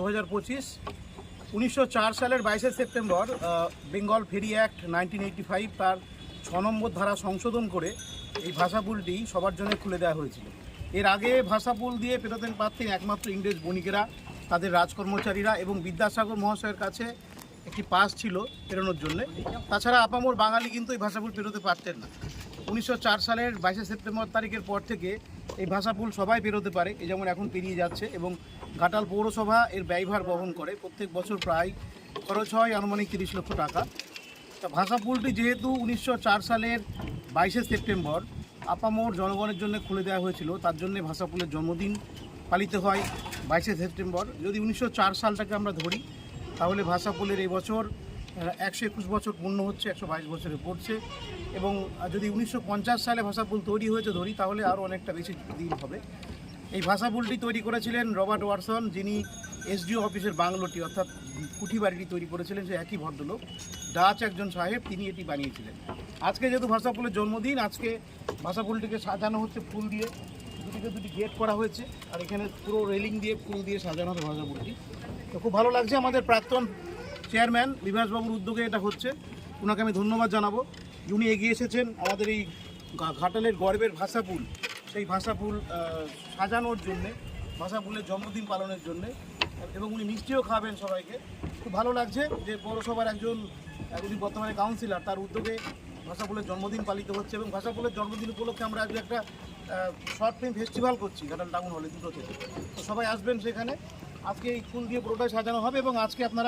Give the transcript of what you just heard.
দু হাজার পঁচিশ, উনিশশো সালের বাইশে September Bengal ferry act nineteen eighty five তার ছ নম্বর ধারা সংশোধন করে এই ভাষাপুলটি সবার জন্য খুলে দেওয়া হয়েছিল। এর আগে ভাষাপুল দিয়ে পেরোতেন পারতেন একমাত্র ইংরেজ বণিকেরা, তাদের রাজকর্মচারীরা এবং বিদ্যাসাগর মহাশয়ের কাছে একটি পাস ছিল পেরোনোর জন্য। তাছাড়া আপামোর বাঙালি কিন্তু এই ভাষাপুল পেরোতে পারতেন না। উনিশশো চার সালের বাইশে সেপ্টেম্বর তারিখের পর থেকে এই ভাষা ভাষাপুল সবাই পেরোতে পারে, এই যেমন এখন পেরিয়ে যাচ্ছে এবং ঘাটাল পৌরসভা এর ব্যয়ভার বহন করে। প্রত্যেক বছর প্রায় খরচ হয় আনুমানিক তিরিশ লক্ষ টাকা। তা ভাষা ভাষাপুলটি যেহেতু উনিশশো চার সালের বাইশে সেপ্টেম্বর, আপামোর জনগণের জন্য খুলে দেওয়া হয়েছিল, তার জন্য ভাষাপুলের জন্মদিন পালিত হয় বাইশে সেপ্টেম্বর। যদি উনিশশো চার সালটাকে আমরা ধরি, তাহলে ভাষাপুলের এই বছর একশো একুশ বছর পূর্ণ হচ্ছে, একশো বাইশ বছরে পড়ছে। এবং যদি উনিশশো পঞ্চাশ সালে ভাষাপুল তৈরি হয়েছে ধরি, তাহলে আরও অনেকটা বেশি দিন হবে। এই ভাষাপুলটি তৈরি করেছিলেন রবার্ট ওয়াটসন, যিনি এসডিও অফিসের বাংলোটি, অর্থাৎ কুঠি বাড়িটি তৈরি করেছিলেন, সে একই ভদ্রলোক। ডাচ একজন সাহেব, তিনি এটি বানিয়েছিলেন। আজকে যেহেতু ভাষাপুলের জন্মদিন, আজকে ভাষাপুলটিকে সাজানো হচ্ছে ফুল দিয়ে। দুটিকে দুটি গেট করা হয়েছে, আর এখানে পুরো রেলিং দিয়ে ফুল দিয়ে সাজানো হবে ভাষাপুলটি তো খুব ভালো লাগছে আমাদের প্রাক্তন চেয়ারম্যান বিভাসবাবুর উদ্যোগে এটা হচ্ছে। ওনাকে আমি ধন্যবাদ জানাব। উনি এগিয়ে এসেছেন আমাদের এই ঘাটালের গর্বের ভাষাপুল সেই ভাষাপুল সাজানোর জন্যে ভাষাপুলের জন্মদিন পালনের জন্যে। এবং উনি মিষ্টিও খাবেন সবাইকে। খুব ভালো লাগছে যে পৌরসভার একজন উনি বর্তমানে কাউন্সিলর, তার উদ্যোগে ভাষাপুলের জন্মদিন পালিত হচ্ছে এবং ভাষাপুলের জন্মদিন উপলক্ষে আমরা আজকে একটা শর্ট ফিল্ম ফেস্টিভ্যাল করছি ঘাটাল টাউন হলে দুটো থেকে তো সবাই আসবেন সেখানে। আজকে এই ফুল দিয়ে পুরোটাই সাজানো হবে এবং আজকে আপনারা